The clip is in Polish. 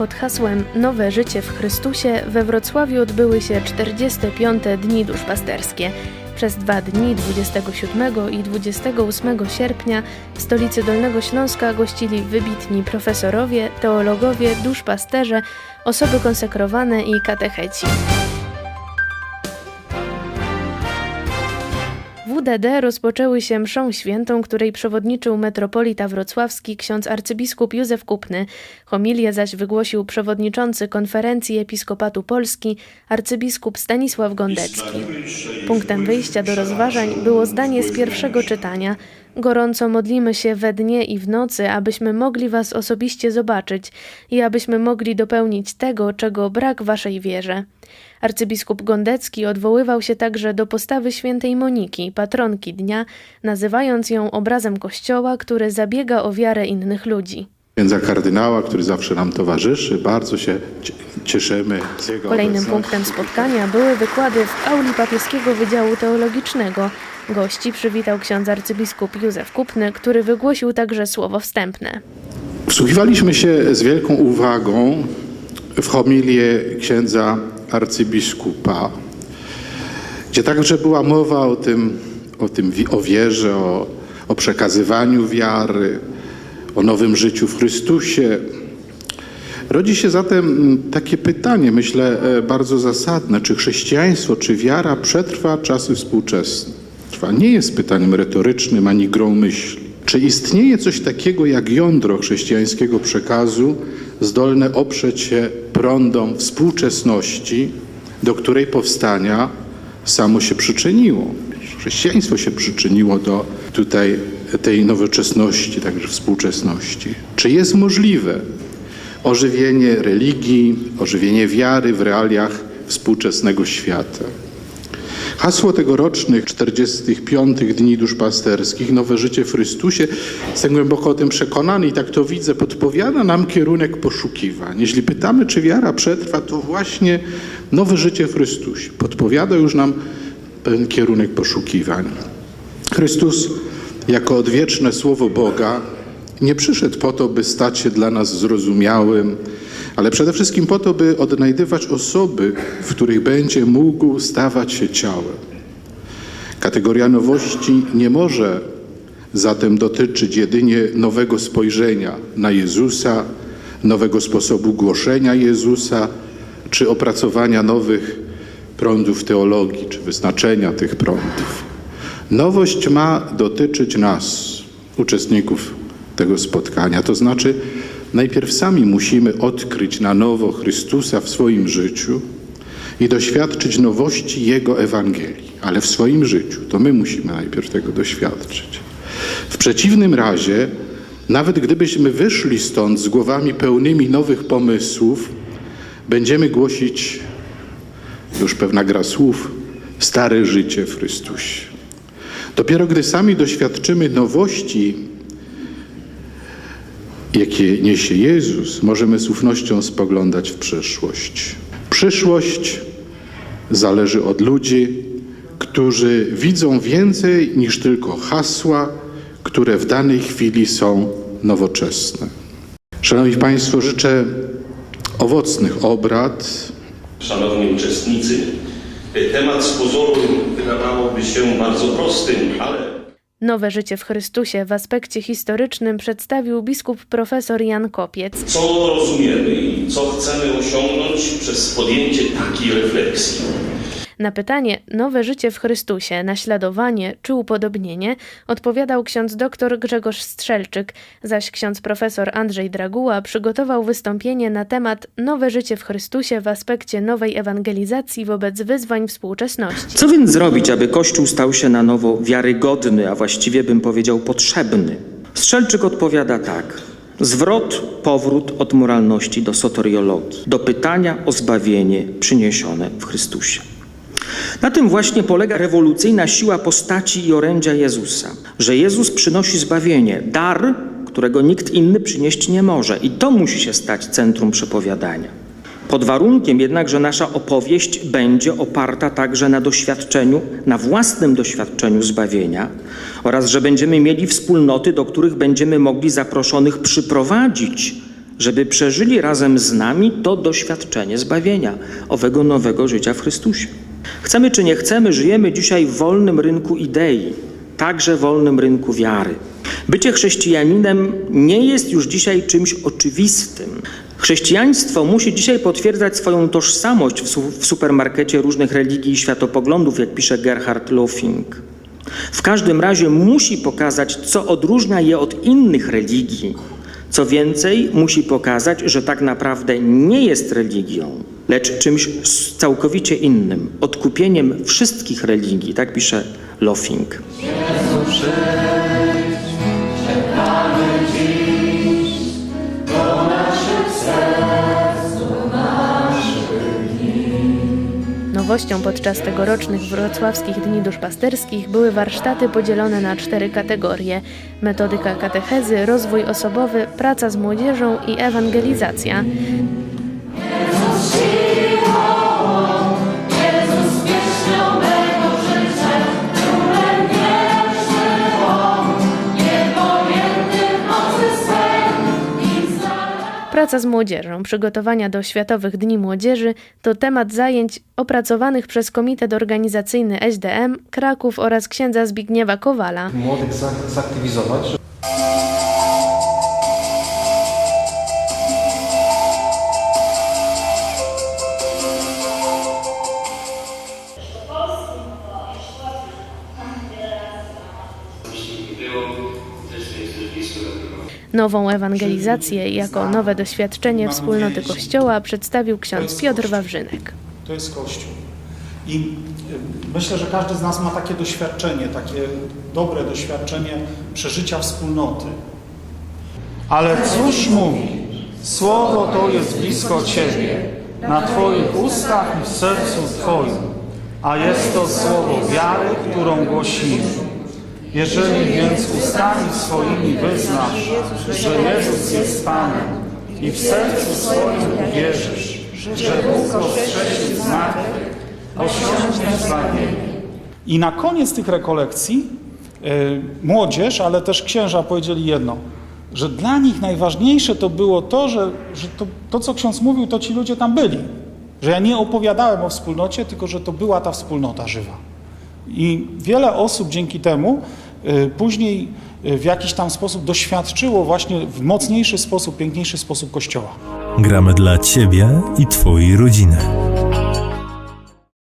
Pod hasłem Nowe życie w Chrystusie we Wrocławiu odbyły się 45. Dni Duszpasterskie. Przez dwa dni 27 i 28 sierpnia w stolicy Dolnego Śląska gościli wybitni profesorowie, teologowie, duszpasterze, osoby konsekrowane i katecheci. WDD rozpoczęły się mszą świętą, której przewodniczył metropolita wrocławski ksiądz arcybiskup Józef Kupny. Homilię zaś wygłosił przewodniczący konferencji Episkopatu Polski arcybiskup Stanisław Gondecki. Punktem wyjścia do rozważań było zdanie z pierwszego czytania. Gorąco modlimy się we dnie i w nocy, abyśmy mogli Was osobiście zobaczyć i abyśmy mogli dopełnić tego, czego brak Waszej wierze. Arcybiskup Gondecki odwoływał się także do postawy świętej Moniki, patronki dnia, nazywając ją obrazem Kościoła, który zabiega o wiarę innych ludzi. księdza kardynała, który zawsze nam towarzyszy. Bardzo się cie- cieszymy z jego Kolejnym obecności. punktem spotkania były wykłady w auli papieskiego Wydziału Teologicznego. Gości przywitał ksiądz arcybiskup Józef Kupny, który wygłosił także słowo wstępne. Wsłuchiwaliśmy się z wielką uwagą w homilię księdza arcybiskupa, gdzie także była mowa o tym, o, tym o wierze, o, o przekazywaniu wiary, o nowym życiu w Chrystusie. Rodzi się zatem takie pytanie, myślę, e, bardzo zasadne, czy chrześcijaństwo, czy wiara przetrwa czasy współczesne? Trwa. Nie jest pytaniem retorycznym ani grą myśli. Czy istnieje coś takiego jak jądro chrześcijańskiego przekazu, zdolne oprzeć się prądom współczesności, do której powstania samo się przyczyniło? Chrześcijaństwo się przyczyniło do tutaj tej nowoczesności, także współczesności. Czy jest możliwe ożywienie religii, ożywienie wiary w realiach współczesnego świata? Hasło tegorocznych 45 Dni Duszpasterskich, Nowe Życie w Chrystusie, jestem głęboko o tym przekonany i tak to widzę, podpowiada nam kierunek poszukiwań. Jeśli pytamy, czy wiara przetrwa, to właśnie nowe życie w Chrystusie podpowiada już nam pewien kierunek poszukiwań. Chrystus jako odwieczne Słowo Boga nie przyszedł po to, by stać się dla nas zrozumiałym, ale przede wszystkim po to, by odnajdywać osoby, w których będzie mógł stawać się ciałem. Kategoria nowości nie może zatem dotyczyć jedynie nowego spojrzenia na Jezusa, nowego sposobu głoszenia Jezusa, czy opracowania nowych prądów teologii, czy wyznaczenia tych prądów. Nowość ma dotyczyć nas, uczestników tego spotkania. To znaczy, najpierw sami musimy odkryć na nowo Chrystusa w swoim życiu i doświadczyć nowości Jego Ewangelii, ale w swoim życiu. To my musimy najpierw tego doświadczyć. W przeciwnym razie, nawet gdybyśmy wyszli stąd z głowami pełnymi nowych pomysłów, będziemy głosić, już pewna gra słów, stare życie w Chrystusie. Dopiero gdy sami doświadczymy nowości, jakie niesie Jezus, możemy z ufnością spoglądać w przyszłość. Przyszłość zależy od ludzi, którzy widzą więcej niż tylko hasła, które w danej chwili są nowoczesne. Szanowni Państwo, życzę owocnych obrad, Szanowni uczestnicy, temat z pozoru wydawałoby się bardzo prostym, ale Nowe życie w Chrystusie w aspekcie historycznym przedstawił biskup profesor Jan Kopiec. co rozumiemy i co chcemy osiągnąć przez podjęcie takiej refleksji? Na pytanie Nowe życie w Chrystusie, naśladowanie czy upodobnienie odpowiadał ksiądz dr Grzegorz Strzelczyk, zaś ksiądz profesor Andrzej Draguła przygotował wystąpienie na temat Nowe życie w Chrystusie w aspekcie nowej ewangelizacji wobec wyzwań współczesności. Co więc zrobić, aby Kościół stał się na nowo wiarygodny, a właściwie bym powiedział potrzebny? Strzelczyk odpowiada tak. Zwrot, powrót od moralności do soteriologii, do pytania o zbawienie przyniesione w Chrystusie. Na tym właśnie polega rewolucyjna siła postaci i orędzia Jezusa, że Jezus przynosi zbawienie, dar, którego nikt inny przynieść nie może, i to musi się stać centrum przepowiadania. Pod warunkiem jednak, że nasza opowieść będzie oparta także na doświadczeniu, na własnym doświadczeniu zbawienia oraz że będziemy mieli wspólnoty, do których będziemy mogli zaproszonych przyprowadzić, żeby przeżyli razem z nami to doświadczenie zbawienia, owego nowego życia w Chrystusie. Chcemy czy nie chcemy, żyjemy dzisiaj w wolnym rynku idei, także wolnym rynku wiary. Bycie chrześcijaninem nie jest już dzisiaj czymś oczywistym. Chrześcijaństwo musi dzisiaj potwierdzać swoją tożsamość w, su- w supermarkecie różnych religii i światopoglądów, jak pisze Gerhard Löfing. W każdym razie musi pokazać, co odróżnia je od innych religii. Co więcej, musi pokazać, że tak naprawdę nie jest religią, lecz czymś całkowicie innym, odkupieniem wszystkich religii, tak pisze Löfing. Nowością podczas tegorocznych wrocławskich Dni Duszpasterskich były warsztaty podzielone na cztery kategorie: metodyka katechezy, rozwój osobowy, praca z młodzieżą i ewangelizacja. Praca z młodzieżą, przygotowania do Światowych Dni Młodzieży to temat zajęć opracowanych przez Komitet Organizacyjny SDM Kraków oraz księdza Zbigniewa Kowala. młodych za- zaktywizować, Nową ewangelizację jako nowe doświadczenie wspólnoty Kościoła przedstawił ksiądz Piotr Wawrzynek. To jest Kościół. I y, myślę, że każdy z nas ma takie doświadczenie, takie dobre doświadczenie przeżycia wspólnoty. Ale cóż mówi? Słowo to jest blisko Ciebie, na Twoich ustach i w sercu Twoim, a jest to słowo wiary, którą głosimy. Jeżeli więc ustami swoimi wyznasz, że Jezus jest Panem i w sercu swoim uwierzysz, że Bóg go wskrzesił z martwych, osiągniesz zbawienie. I na koniec tych rekolekcji y, młodzież, ale też księża powiedzieli jedno, że dla nich najważniejsze to było to, że, że to, to, co ksiądz mówił, to ci ludzie tam byli. Że ja nie opowiadałem o wspólnocie, tylko że to była ta wspólnota żywa. I wiele osób dzięki temu y, później y, w jakiś tam sposób doświadczyło właśnie w mocniejszy sposób, piękniejszy sposób Kościoła. Gramy dla Ciebie i Twojej rodziny.